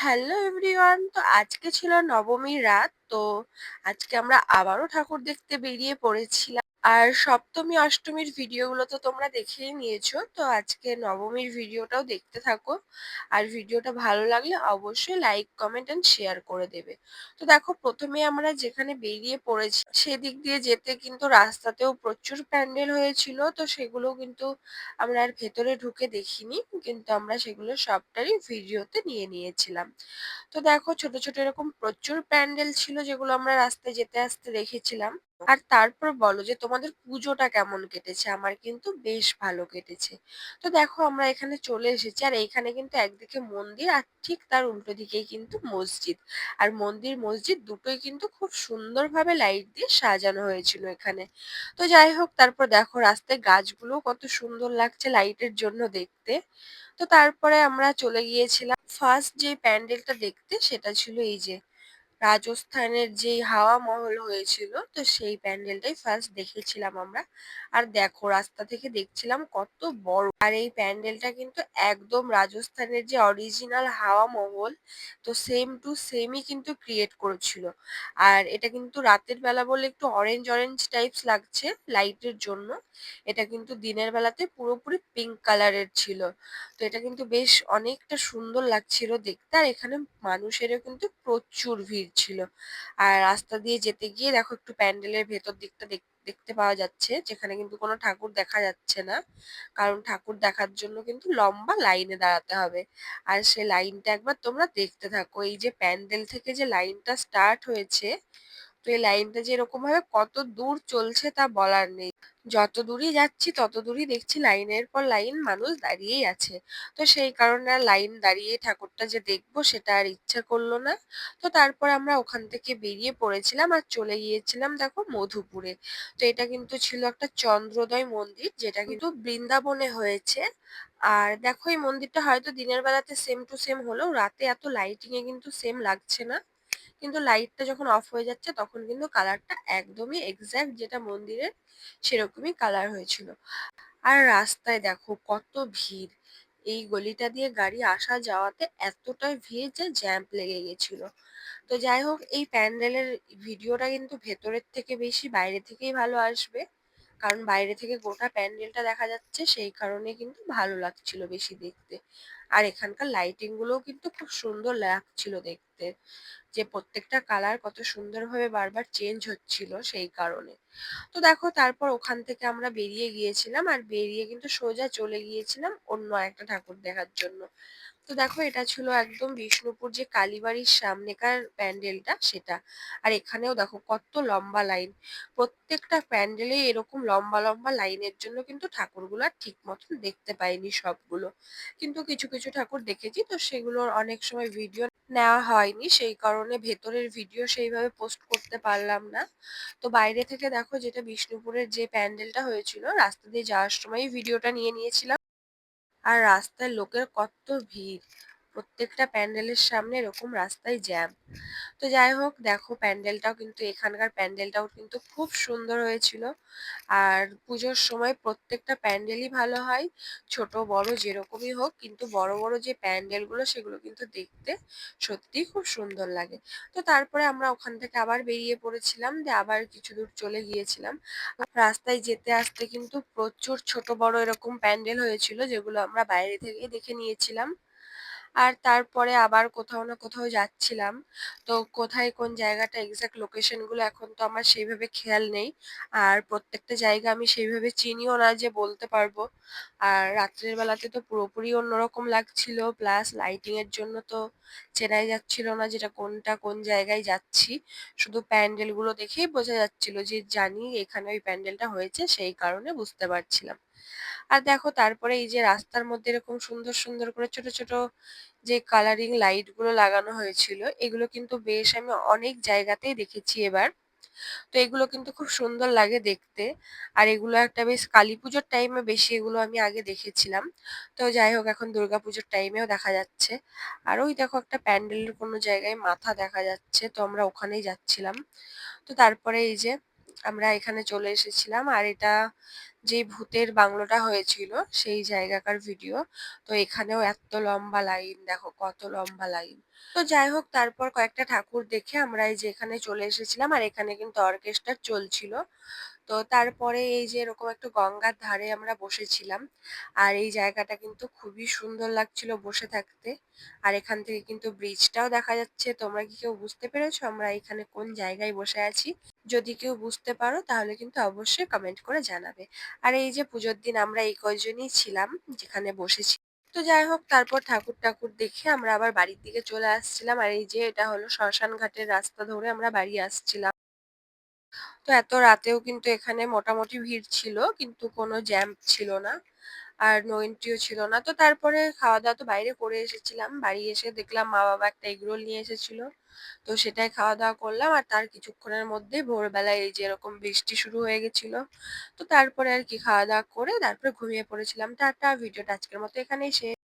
Hello everyone তো আজকে ছিল নবমীর রাত, তো আজকে আমরা আবারও ঠাকুর দেখতে বেরিয়ে পড়েছিলাম। আর সপ্তমী, অষ্টমীর ভিডিওগুলো তো তোমরা দেখেই নিয়েছো, তো আজকে নবমীর ভিডিওটাও দেখতে থাকো। আর ভিডিওটা ভালো লাগলে অবশ্যই লাইক কমেন্ট এন্ড শেয়ার করে দেবে। তো দেখো, প্রথমে আমরা যেখানে বেরিয়ে পড়েছি, সেদিক দিয়ে যেতে কিন্তু রাস্তাতেও প্রচুর প্যান্ডেল হয়েছিল, তো সেগুলো কিন্তু আমরা আর ভেতরে ঢুকে দেখিনি, কিন্তু আমরা সেগুলো সবটারই ভিডিওতে নিয়ে নিয়েছিলাম। তো দেখো, ছোট ছোট এরকম প্রচুর প্যান্ডেল ছিল, যেগুলো আমরা রাস্তায় যেতে আসতে দেখেছিলাম। আর তারপর বলো যে তোমাদের পুজোটা কেমন কেটেছে? আমার কিন্তু বেশ ভালো কেটেছে। তো দেখো আমরা এখানে চলে এসেছি আর এইখানে কিন্তু একদিকে মন্দির আর ঠিক তার উল্টো দিকেই কিন্তু মসজিদ। আর মন্দির, মসজিদ দুটোই কিন্তু খুব সুন্দরভাবে লাইট দিয়ে সাজানো হয়েছিল এখানে। তো যাই হোক, তারপর দেখো রাস্তায় গাছগুলো কত সুন্দর লাগছে লাইটের জন্য দেখতে। তো তারপরে আমরা চলে গিয়েছিলাম ফার্স্ট যে প্যান্ডেলটা দেখতে সেটা ছিল এই যে রাজস্থানের যে হাওয়া মহল হয়েছিল, তো সেই প্যান্ডেলটাই ফার্স্ট দেখেছিলাম আমরা। আর দেখো, রাস্তা থেকে দেখছিলাম কত বড়। আর এই প্যান্ডেলটা কিন্তু একদম রাজস্থানের যে অরিজিনাল হাওয়া মহল, তো সেম টু সেমই কিন্তু ক্রিয়েট করেছিল। আর এটা কিন্তু রাতের বেলা বলে একটু অরেঞ্জ অরেঞ্জ টাইপস লাগছে লাইটের জন্য। এটা কিন্তু দিনের বেলাতে পুরোপুরি পিঙ্ক কালারের ছিল। তো এটা কিন্তু বেশ অনেকটা সুন্দর লাগছিল দেখতে। আর এখানে মানুষেরও কিন্তু প্রচুর ভিড়। ছিল আর রাস্তা দিয়ে যেতে গিয়ে দেখো একটু প্যান্ডেলের ভেতর দিকটা দেখতে পাওয়া যাচ্ছে, যেখানে কিন্তু কোনো ঠাকুর দেখা যাচ্ছে না। কারণ ঠাকুর দেখার জন্য কিন্তু লম্বা লাইনে দাঁড়াতে হবে। আর সে লাইনটা একবার তোমরা দেখতে থাকো। এই যে প্যান্ডেল থেকে যে লাইনটা স্টার্ট হয়েছে, তো এই লাইনটা যে এরকম ভাবে কত দূর চলছে তা বলার নেই। যত দূরই যাচ্ছি, তত দূরই দেখছি লাইনের পর লাইন মানুষ দাঁড়িয়েই আছে। তো সেই কারণে আর লাইন দাঁড়িয়ে ঠাকুরটা যে দেখব, সেটা আর ইচ্ছা করল না। তো তারপর আমরা ওখান থেকে বেরিয়ে পড়েছিলাম আর চলে গিয়েছিলাম দেখো মধুপুরে। তো এটা কিন্তু ছিল একটা চন্দ্রোদয় মন্দির, যেটা কিন্তু বৃন্দাবনে হয়েছে। আর দেখো এই মন্দিরটা হয়তো দিনের বেলাতে সেম টু সেম হলেও রাতে এত লাইটিং এ কিন্তু সেম লাগছে না। কিন্তু লাইটটা যখন অফ হয়ে যাচ্ছে, তখন কিন্তু কালারটা একদমই এক্স্যাক্ট যেটা মন্দিরের সেরকমই কালার হয়েছিল। আর রাস্তায় দেখো কত ভিড়। এই গলিটা দিয়ে গাড়ি আসা যাওয়াতে এতটাই ভিড় যে জ্যাম্প লেগে গেছিল। তো যাই হোক, এই প্যান্ডেলের ভিডিওটা কিন্তু ভেতরের থেকে বেশি বাইরে থেকেই ভালো আসবে। কারণ বাইরে থেকে গোটা প্যান্ডেলটা দেখা যাচ্ছে, সেই কারণে কিন্তু ভালো লাগছিল বেশি দেখতে। আর এখানকার লাইটিং গুলোও কিন্তু খুব সুন্দর লাগছিল দেখতে। যে প্রত্যেকটা কালার কত সুন্দরভাবে বারবার চেঞ্জ হচ্ছিল সেই কারণে। তো দেখো, তারপর ওখান থেকে আমরা বেরিয়ে গিয়েছিলাম, আর বেরিয়ে কিন্তু সোজা চলে গিয়েছিলাম অন্য একটা ঠাকুর দেখার জন্য। তো দেখো এটা ছিল একদম বিষ্ণুপুর যে কালীবাড়ির সামনেকার প্যান্ডেলটা সেটা। আর এখানেও দেখো কত লম্বা লাইন। প্রত্যেকটা প্যান্ডেলে এরকম লম্বা লম্বা লাইনের জন্য কিন্তু ঠাকুরগুলো আর ঠিক মতন দেখতে পাইনি সবগুলো। কিন্তু কিছু কিছু ঠাকুর দেখেছি তো সেগুলোর অনেক সময় ভিডিও নেওয়া হয়নি। সেই কারণে ভেতরের ভিডিও সেইভাবে পোস্ট করতে পারলাম না। তো বাইরে থেকে দেখো যেটা বিষ্ণুপুরের যে প্যান্ডেলটা হয়েছিল, রাস্তা দিয়ে যাওয়ার সময় ভিডিওটা নিয়ে নিয়েছিলাম। আর রাস্তায় লোকের কত ভিড়। প্রত্যেকটা প্যান্ডেলের সামনে এরকম রাস্তায় জ্যাম তো যাই হোক, দেখো প্যান্ডেলটাও কিন্তু, এখানকার প্যান্ডেলটাও কিন্তু খুব সুন্দর হয়েছিল। আর পুজোর সময় প্রত্যেকটা প্যান্ডেলই ভালো হয়, ছোট, বড়, যেরকমই হোক, কিন্তু বড় বড় যে প্যান্ডেলগুলো, সেগুলো কিন্তু দেখতে সত্যিই খুব সুন্দর লাগে। তো তারপরে আমরা ওখান থেকে আবার বেরিয়ে পড়েছিলাম, দিয়ে আবার কিছু দূর চলে গিয়েছিলাম। রাস্তায় যেতে আসতে কিন্তু প্রচুর ছোট, বড় এরকম প্যান্ডেল হয়েছিল, যেগুলো আমরা বাইরে থেকে দেখে নিয়েছিলাম। আর তারপরে আবার কোথাও না কোথাও যাচ্ছিলাম। তো কোথায় কোন জায়গাটা এক্সাক্ট লোকেশনগুলো এখন তো আমার সেইভাবে খেয়াল নেই। আর প্রত্যেকটা জায়গা আমি সেইভাবে চিনিও না যে বলতে পারব। আর রাত্রের বেলাতে তো পুরোপুরি অন্যরকম লাগছিল। প্লাস লাইটিং এর জন্য তো চেনাই যাচ্ছিল না যেটা কোনটা কোন জায়গায় যাচ্ছি। শুধু প্যান্ডেলগুলো দেখেই বোঝা যাচ্ছিল যে জানি এখানে ওই প্যান্ডেলটা হয়েছে, সেই কারণে বুঝতে পারছিলাম। আর দেখো তারপরে এই যে রাস্তার মধ্যে এরকম সুন্দর সুন্দর করে ছোট ছোট যে কালারিং লাইটগুলো লাগানো হয়েছিল, এগুলো কিন্তু বেশ আমি অনেক জায়গাতেই দেখেছি এবার। তো এগুলো কিন্তু খুব সুন্দর লাগে দেখতে। আর এগুলো একটা বেশ কালী পুজোর টাইমে বেশি এগুলো আমি আগে দেখেছিলাম। তো যাই হোক, এখন দুর্গাপুজোর টাইমেও দেখা যাচ্ছে। আর ওই দেখো একটা প্যান্ডেলের কোনো জায়গায় মাথা দেখা যাচ্ছে, তো আমরা ওখানেই যাচ্ছিলাম। তো তারপরে এই যে আমরা এখানে চলে এসেছিলাম, আর এটা যে ভূতের বাংলোটা হয়েছিল, সেই জায়গাকার ভিডিও তো এখানেও এত লম্বা লাইন দেখো কত লম্বা লাইন তো যাই হোক, তারপর কয়েকটা ঠাকুর দেখে আমরা এই যে এখানে চলে এসেছিলাম, আর এখানে কিন্তু অর্কেস্ট্রা চলছিল। তো তারপরে এই যে এরকম একটা গঙ্গার ধারে আমরা বসেছিলাম। আর এই জায়গাটা কিন্তু খুবই সুন্দর লাগছিল বসে থাকতে। আর এখান থেকে কিন্তু ব্রিজটাও দেখা যাচ্ছে। তোমরা কি কেউ বুঝতে পেরেছ আমরা এখানে কোন জায়গায় বসে আছি? যদি কেউ বুঝতে পারো তাহলে কিন্তু অবশ্যই কমেন্ট করে জানাবে। আর এই যে পুজোর দিন আমরা এই কয়জনই ছিলাম যেখানে বসেছি। তো যাই হোক, তারপর ঠাকুর ঠাকুর দেখে আমরা আবার বাড়ির দিকে চলে আসছিলাম। আর এই যে এটা হলো শ্মশান ঘাটের রাস্তা ধরে আমরা বাড়ি আসছিলাম। তো এত রাতেও কিন্তু এখানে মোটামুটি ভিড় ছিল, কিন্তু কোনো জ্যাম ছিল না আর নো এন্ট্রিও ছিল না। তো তারপরে খাওয়া দাওয়া তো বাইরে করে এসেছিলাম, বাড়ি এসে দেখলাম মা বাবা একটা এগরোল নিয়ে এসেছিল। তো সেটাই খাওয়া দাওয়া করলাম আর তার কিছুক্ষণের মধ্যে ভোরবেলায় এই যে এরকম বৃষ্টি শুরু হয়ে গেছিল। তো তারপরে আর কি খাওয়া দাওয়া করে তারপরে ঘুমিয়ে পড়েছিলাম। টাটা ভিডিওটা আজকের মতো এখানেই শেষ।